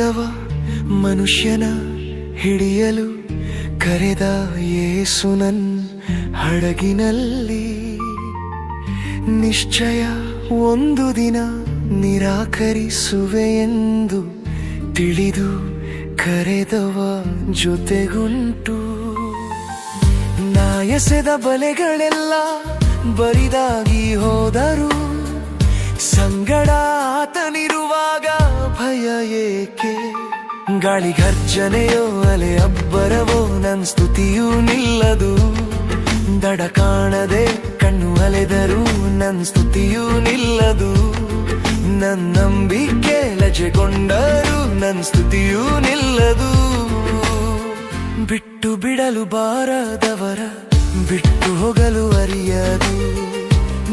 ಕರೆದವ ಮನುಷ್ಯನ ಹಿಡಿಯಲು ಕರೆದ ಯೇಸುನನ್ ಹಡಗಿನಲ್ಲಿ. ನಿಶ್ಚಯ ಒಂದು ದಿನ ನಿರಾಕರಿಸುವೆ ಎಂದು ತಿಳಿದು ಕರೆದವ ಜೊತೆಗುಂಟು. ನಾಯಸದ ಬಲೆಗಳೆಲ್ಲ ಬರಿದಾಗಿ ಹೋದರು. ಸಂಗಡ ಗಾಳಿ ಘರ್ಜನೆಯೋ ಅಲೆ ಅಬ್ಬರವೋ, ನನ್ ಸ್ತುತಿಯೂ ನಿಲ್ಲದು. ದಡ ಕಾಣದೆ ಕಣ್ಣು ಅಲೆದರೂ ನನ್ ಸ್ತುತಿಯೂ ನಿಲ್ಲದು. ನನ್ ನಂಬಿಕೆ ಲಜೆಗೊಂಡರೂ ನನ್ ಸ್ತುತಿಯೂ ನಿಲ್ಲದು. ಬಿಟ್ಟು ಬಿಡಲು ಬಾರದವರ, ಬಿಟ್ಟು ಹೋಗಲು ಅರಿಯದು.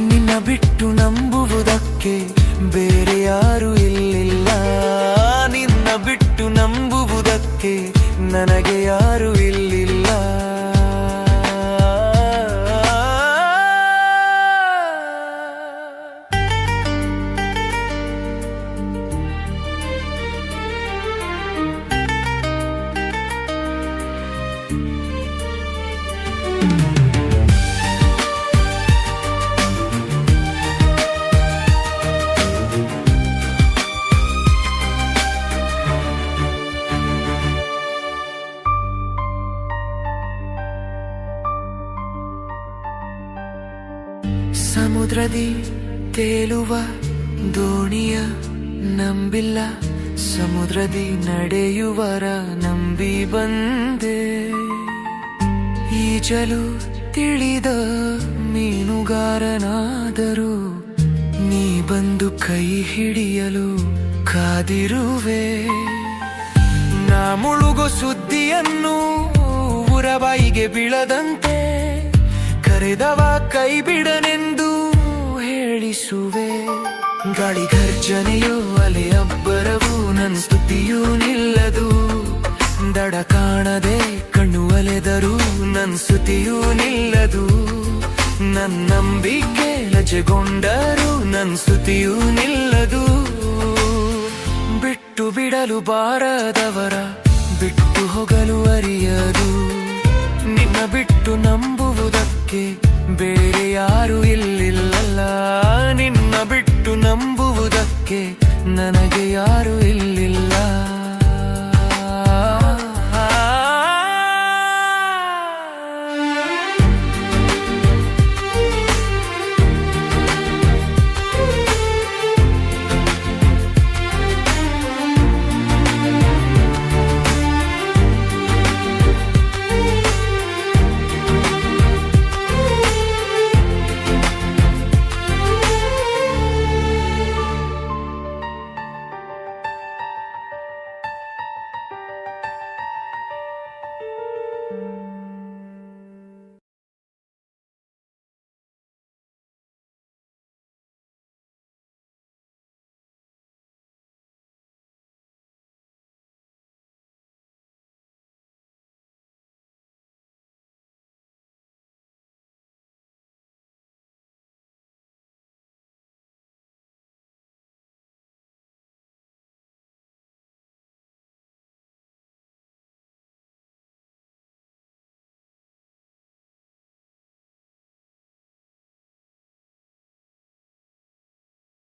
ನಿನ್ನ ಬಿಟ್ಟು ನಂಬುವುದಕ್ಕೆ ನನಗೆ ಯಾರು ಇಲ್ಲಿಲ್ಲ. ಸಮುದ್ರದಿ ತೇಲುವ ದೋಣಿಯ ನಂಬಿಲ್ಲ ಸಮುದ್ರದಿ ನಡೆಯುವರ ನಂಬಿ ಬಂದೆ. ಈಜಲು ತಿಳಿದ ಮೀನುಗಾರನಾದರೂ, ನೀ ಬಂದು ಕೈ ಹಿಡಿಯಲು ಕಾದಿರುವೆ. ನಾ ಮುಳುಗೋ ಸುದ್ದಿಯನ್ನು ಉರಬಾಯಿಗೆ ಬೀಳದಂತೆ ಕರೆದವ ಕೈ ಬಿಡನೆಂದು ಹೇಳಿಸುವೆ. ಗಾಳಿ ಘರ್ಜನೆಯೋ ಅಲೆ ಅಬ್ಬರವು ನನ್ ಸ್ತುತಿಯೂ ನಿಲ್ಲದು. ದಡ ಕಾಣದೆ ಕಣ್ಣು ಅಲೆದರೂ ನನ್ ಸ್ತುತಿಯೂ ನಿಲ್ಲದು. ನನ್ ನಂಬಿಕೆ ಲಜೆಗೊಂಡರೂ ನನ್ ಸ್ತುತಿಯೂ ನಿಲ್ಲದು. ಬಿಟ್ಟು ಬಿಡಲು ಬಾರದವರ, ಬಿಟ್ಟು ಹೋಗಲು ಅರಿಯದು. ನಿನ್ನ ಬಿಟ್ಟು ನಂಬುವುದಕ್ಕೆ ಬೇರೆ ಯಾರು ಇಲ್ಲಿಲ್ಲಲ್ಲ. ನಿನ್ನ ಬಿಟ್ಟು ನಂಬುವುದಕ್ಕೆ ನನಗೆ ಯಾರು